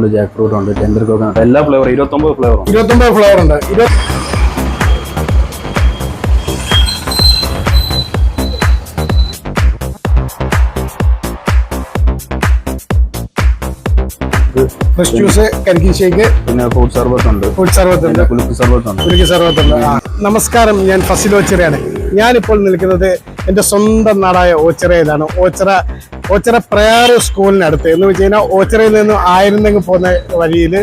ഉണ്ട് jackfruit ഉണ്ട് tender coconut എല്ലാ ഫ്ലേവർ ഇരുപത്തൊമ്പത് ഫ്ലേവർ ഉണ്ട് ഇരുപത്തൊമ്പത് ഫ്ലേവർ ഉണ്ട്. ഫ്രഷ് ജ്യൂസ് കരിക്കി ഷേക്ക് പിന്നെ ഫ്രൂട്ട് സർബത്ത് ഉണ്ട്. ഫ്രൂട്ട് സർബത്ത് ഉണ്ട്. കുലുക്ക് സർബത്ത് ഉണ്ട്. കുരുക്കി സർബത്ത് ഉണ്ട്. നമസ്കാരം ഞാൻ ഓച്ചിറയാണ് ഞാനിപ്പോൾ നിൽക്കുന്നത് എന്റെ സ്വന്തം നാടായ ഓച്ചിറയിലാണ്. ഓച്ചിറ ഓച്ചിറ പ്രയാറ് സ്കൂളിനടുത്ത്. എന്ന് വെച്ച് കഴിഞ്ഞാൽ ഓച്ചിറയിൽ നിന്ന് ആയിരുന്നെങ്കിൽ പോകുന്ന വഴിയിൽ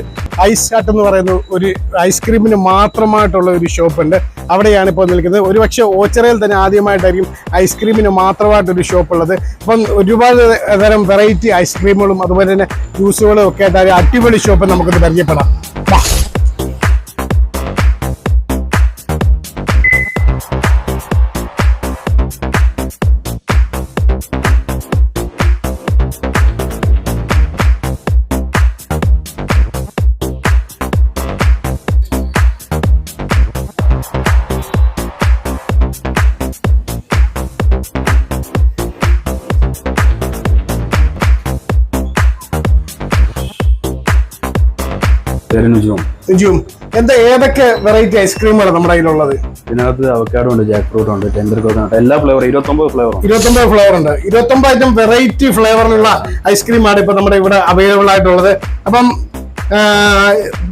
ഐസ് കാട്ട് എന്ന് പറയുന്ന ഒരു ഐസ്ക്രീമിന് മാത്രമായിട്ടുള്ള ഒരു ഷോപ്പുണ്ട്. അവിടെയാണ് ഇപ്പോൾ നിൽക്കുന്നത്. ഒരുപക്ഷെ ഓച്ചിറയിൽ തന്നെ ആദ്യമായിട്ടായിരിക്കും ഐസ്ക്രീമിന് മാത്രമായിട്ടൊരു ഷോപ്പ് ഉള്ളത് അപ്പം ഒരുപാട് തരം വെറൈറ്റി ഐസ്ക്രീമുകളും അതുപോലെ തന്നെ ജ്യൂസുകളും ഒക്കെ ആയിട്ട് അടിപൊളി ഷോപ്പ് നമുക്കൊന്ന് പരിചയപ്പെടാം. പേര് എന്താ ഏതൊക്കെ വെറൈറ്റി ഐസ്ക്രീമാണ് നമ്മുടെ കയ്യിലുള്ളത്? ഇതിനകത്ത് അവക്കാഡോ ഉണ്ട് ജാക്ക് ഫ്രൂട്ട് ഉണ്ട് ടെൻഡർ കോക്കനട്ട് എല്ലാ ഫ്ലേവർ ഇരുപത്തൊമ്പത് ഫ്ലേവർ ഇരുപത്തൊമ്പത് ഫ്ലേവർ ഉണ്ട്. ഇരുപത്തൊമ്പത് ഐറ്റം വെറൈറ്റി ഫ്ലേവറിലുള്ള ഐസ്ക്രീമാണ് ഇപ്പൊ നമ്മുടെ ഇവിടെ അവൈലബിൾ ആയിട്ടുള്ളത്. അപ്പം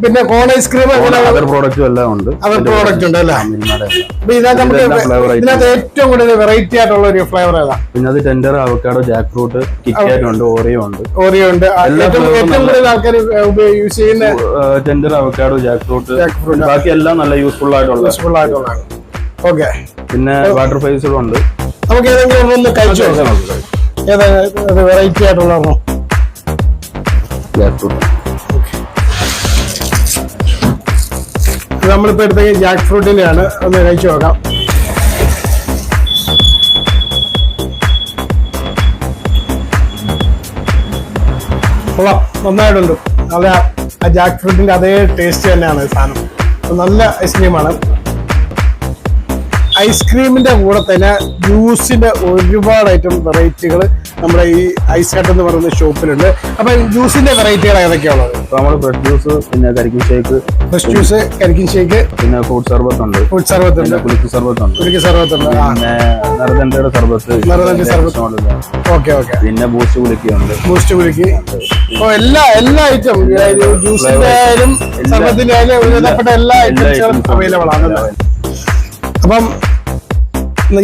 പിന്നെ കോൺ ഐസ്ക്രീം അതർ പ്രോഡക്റ്റും എല്ലാം ഉണ്ട്. അതർ പ്രോഡക്റ്റ് ഉണ്ട് അല്ലേ? ഇതിനകത്ത് നമുക്ക് ഇതിനകത്ത് ഏറ്റവും കൂടുതൽ വെറൈറ്റി ആയിട്ടുള്ള ഒരു ഫ്ലേവർ ഏതാ? പിന്നെ അത് tender avocado jackfruit KitKat ഉണ്ട് ഓറിയോ ഉണ്ട്. ഓറിയോ ഉണ്ട്. ഏറ്റവും കൂടുതൽ ആൾക്കാർ യൂസ് ചെയ്യുന്ന ടെൻഡർ അവക്കാഡോ ജാക്ക് ഫ്രൂട്ട്. ബാക്കി എല്ലാം നല്ല യൂസ്ഫുൾ ആയിട്ടുള്ള യൂസ്ഫുൾ ആയിട്ടുള്ളതാണ് ഓക്കെ പിന്നെ വാട്ടർ ഫൈസുകളും ഉണ്ട്. നമുക്ക് ഏതെങ്കിലും ഒന്ന് കഴിച്ചു ഏതാ വെറൈറ്റി ആയിട്ടുള്ള ജാക്ക് ഫ്രൂട്ട് നമ്മളിപ്പോ എടുത്ത ജാക്ക് ഫ്രൂട്ടിന്റെയാണ് ഒന്ന് കഴിച്ചു നോക്കാം. കൊള്ളാം. നന്നായിട്ടുണ്ട്. നല്ല ആ ജാക്ക് ഫ്രൂട്ടിന്റെ അതേ ടേസ്റ്റ് തന്നെയാണ് സാധനം. നല്ല ഐസ്ക്രീമാണ് ഐസ്ക്രീമിന്റെ കൂടെ തന്നെ ജ്യൂസിന്റെ ഒരുപാട് ഐറ്റം വെറൈറ്റികൾ നമ്മുടെ ഈ ഐസ് കട്ട് എന്ന് പറയുന്ന ഷോപ്പിലുണ്ട്. അപ്പൊ ജ്യൂസിന്റെ വെറൈറ്റികൾ ഏതൊക്കെയാണുള്ളത്? അപ്പൊ നമ്മൾ ഫ്രഷ് ജ്യൂസ് പിന്നെ കരിക്കിൻ ഷേക്ക് ഫ്രഷ് ജ്യൂസ് കരിക്കിൻ ഷേക്ക് പിന്നെ ഫ്രൂട്ട് സർബത്ത് ഉണ്ട്. ഫ്രൂട്ട് സർവത്ത് ഉണ്ട്. കുളിക്ക് സർബത്ത് ഉണ്ട്. കുളിക്ക് സർവത്ത് ഉണ്ട്. നറുതണ്ടയുടെ സർബത്ത് നറുതണ്ടി സർബത്ത്. ഓക്കെ ഓക്കെ പിന്നെ ബൂസ്റ്റ് കുളിക്കുണ്ട് ബൂസ്റ്റ് കുളിക്ക്. അപ്പൊ എല്ലാ എല്ലാ ഐറ്റം ജ്യൂസിന്റെ ആയാലും സർബത്തിന്റെ ആയാലും ഒരുവിധപ്പെട്ട എല്ലാ ഐറ്റംസും അവൈലബിൾ ആണ്. അപ്പം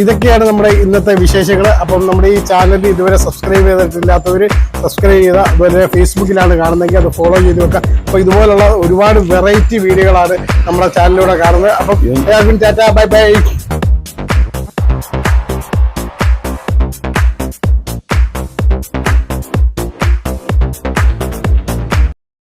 ഇതൊക്കെയാണ് നമ്മുടെ ഇന്നത്തെ വിശേഷങ്ങൾ അപ്പം നമ്മുടെ ഈ ചാനൽ ഇതുവരെ സബ്സ്ക്രൈബ് ചെയ്തിട്ടില്ലാത്തവർ സബ്സ്ക്രൈബ് ചെയ്ത അതുപോലെ ഫേസ്ബുക്കിലാണ് കാണുന്നതെങ്കിൽ അത് ഫോളോ ചെയ്ത് വെക്കുക അപ്പോൾ ഇതുപോലുള്ള ഒരുപാട് വെറൈറ്റി വീഡിയോകളാണ് നമ്മുടെ ചാനലിലൂടെ കാണുന്നത്. അപ്പം എല്ലാവർക്കും ടാറ്റ ബൈ ബൈ.